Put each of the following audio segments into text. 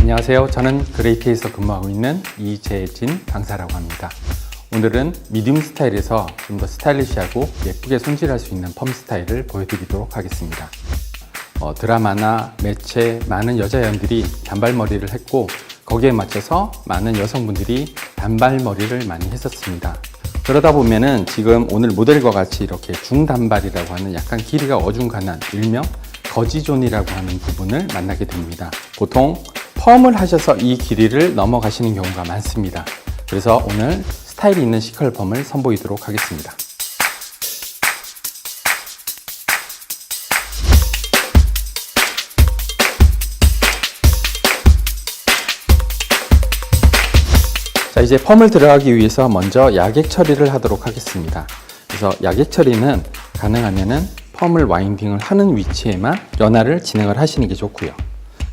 안녕하세요. 저는 그레이트에서 근무하고 있는 이재진 강사라고 합니다. 오늘은 미디움 스타일에서 좀 더 스타일리시하고 예쁘게 손질할 수 있는 펌 스타일을 보여드리도록 하겠습니다. 어, 드라마나 매체 많은 여자 연들이 단발머리를 했고 거기에 맞춰서 많은 여성분들이 단발머리를 많이 했었습니다. 그러다 보면은 지금 오늘 모델과 같이 이렇게 중단발이라고 하는 약간 길이가 어중간한 일명 거지존이라고 하는 부분을 만나게 됩니다. 보통 펌을 하셔서 이 길이를 넘어가시는 경우가 많습니다. 그래서 오늘 스타일이 있는 시컬 펌을 선보이도록 하겠습니다. 자, 이제 펌을 들어가기 위해서 먼저 약액 처리를 하도록 하겠습니다. 그래서 약액 처리는 가능하면은 펌을 와인딩을 하는 위치에만 연화를 진행을 하시는 게 좋고요.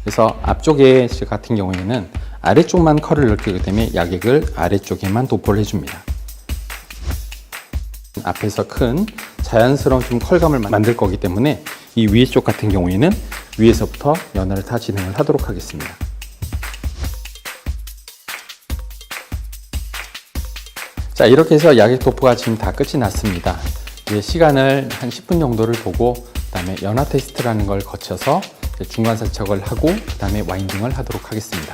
그래서 앞쪽에 저 같은 경우에는 아래쪽만 컬을 넣기 때문에 약액을 아래쪽에만 도포를 해줍니다. 앞에서 큰 자연스러운 좀 컬감을 만들 거기 때문에 이 위에 쪽 같은 경우에는 위에서부터 연화를 다 진행을 하도록 하겠습니다. 자 이렇게 해서 약액 도포가 지금 다 끝이 났습니다. 이제 시간을 한 10분 정도를 보고 그 다음에 연화 테스트라는 걸 거쳐서 중간 세척을 하고 그 다음에 와인딩을 하도록 하겠습니다.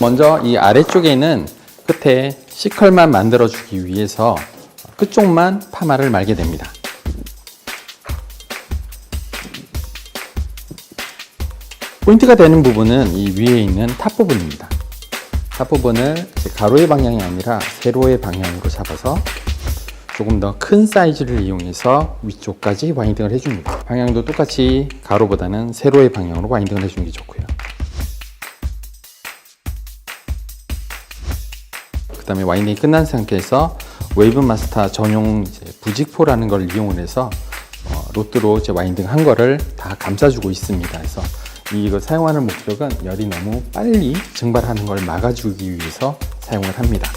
먼저 이 아래쪽에는 끝에 C컬만 만들어주기 위해서 끝쪽만 파마를 말게 됩니다. 포인트가 되는 부분은 이 위에 있는 탑 부분입니다. 탑 부분을 가로의 방향이 아니라 세로의 방향으로 잡아서 조금 더 큰 사이즈를 이용해서 위쪽까지 와인딩을 해줍니다. 방향도 똑같이 가로보다는 세로의 방향으로 와인딩을 해주는 게 좋고요. 그 다음에 와인딩이 끝난 상태에서 웨이브 마스터 전용 부직포라는 걸 이용을 해서 어, 로트로 이제 와인딩 한 거를 다 감싸주고 있습니다. 그래서 이걸 사용하는 목적은 열이 너무 빨리 증발하는 걸 막아주기 위해서 사용을 합니다.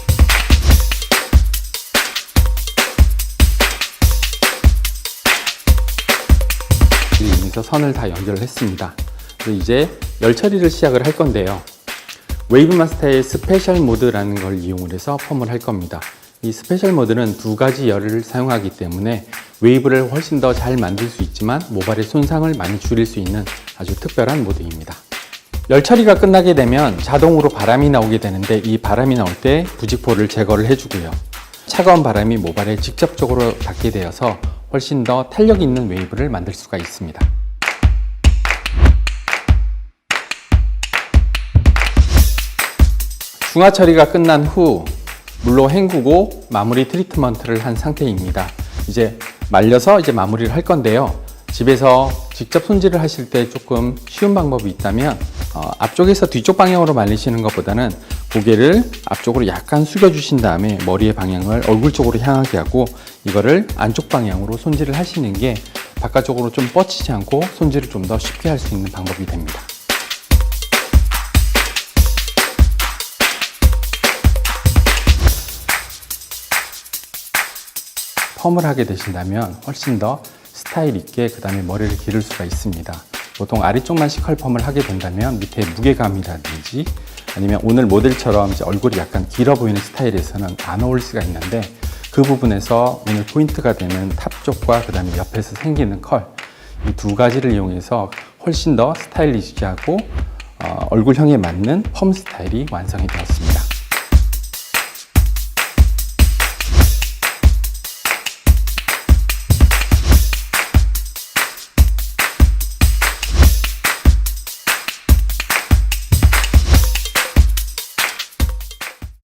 여기서 선을 다 연결을 했습니다. 그래서 이제 열 처리를 시작을 할 건데요. 웨이브 마스터의 스페셜 모드라는 걸 이용을 해서 펌을 할 겁니다. 이 스페셜 모드는 두 가지 열을 사용하기 때문에 웨이브를 훨씬 더 잘 만들 수 있지만 모발의 손상을 많이 줄일 수 있는 아주 특별한 모드입니다. 열 처리가 끝나게 되면 자동으로 바람이 나오게 되는데 이 바람이 나올 때 부직포를 제거를 해주고요. 차가운 바람이 모발에 직접적으로 닿게 되어서 훨씬 더 탄력 있는 웨이브를 만들 수가 있습니다. 중화 처리가 끝난 후 물로 헹구고 마무리 트리트먼트를 한 상태입니다. 이제 말려서 이제 마무리를 할 건데요. 집에서 직접 손질을 하실 때 조금 쉬운 방법이 있다면 어, 앞쪽에서 뒤쪽 방향으로 말리시는 것보다는 고개를 앞쪽으로 약간 숙여 주신 다음에 머리의 방향을 얼굴 쪽으로 향하게 하고 이거를 안쪽 방향으로 손질을 하시는 게 바깥쪽으로 좀 뻗치지 않고 손질을 좀 더 쉽게 할 수 있는 방법이 됩니다. 펌을 하게 되신다면 훨씬 더 스타일 있게 그 다음에 머리를 기를 수가 있습니다. 보통 아래쪽만 시컬 펌을 하게 된다면 밑에 무게감이라든지 아니면 오늘 모델처럼 얼굴이 약간 길어 보이는 스타일에서는 안 어울릴 수가 있는데 그 부분에서 오늘 포인트가 되는 탑 쪽과 그 다음에 옆에서 생기는 컬 이 두 가지를 이용해서 훨씬 더 스타일리시하고 어, 얼굴형에 맞는 펌 스타일이 완성이 되었습니다.